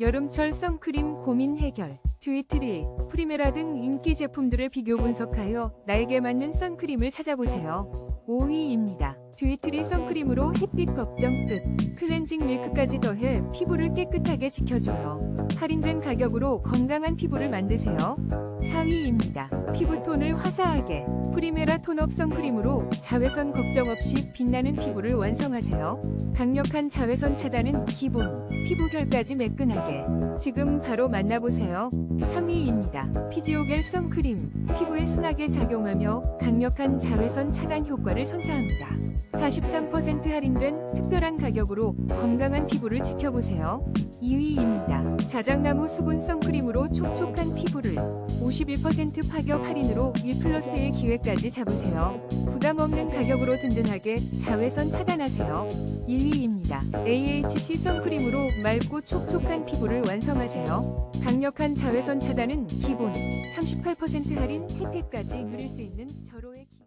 여름철 선크림 고민 해결. 듀이트리, 프리메라 등 인기 제품들을 비교 분석하여 나에게 맞는 선크림을 찾아보세요. 5위입니다. 듀이트리 선크림으로 햇빛 걱정 끝. 클렌징 밀크까지 더해 피부를 깨끗하게 지켜줘요. 할인된 가격으로 건강한 피부를 만드세요. 4위입니다. 피부톤을 화사하게. 프리메라 톤업 선크림으로 자외선 걱정 없이 빛나는 피부를 완성하세요. 강력한 자외선 차단은 기본. 피부 결까지 매끈하게. 지금 바로 만나보세요. 3위입니다. 피지오겔 선크림. 피부에 순하게 작용하며 강력한 자외선 차단 효과를 선사합니다. 43% 할인된 특별한 가격으로 건강한 피부를 지켜보세요. 2위입니다. 자작나무 수분 선크림으로 촉촉한 피부를 51% 파격 할인으로 1 플러스 1 기회까지 잡으세요. 부담 없는 가격으로 든든하게 자외선 차단하세요. 1위입니다. AHC 선크림으로 맑고 촉촉한 피부를 완성하세요. 강력한 자외선 차단은 기본 38% 할인 혜택까지 누릴 수 있는 절호의 기회.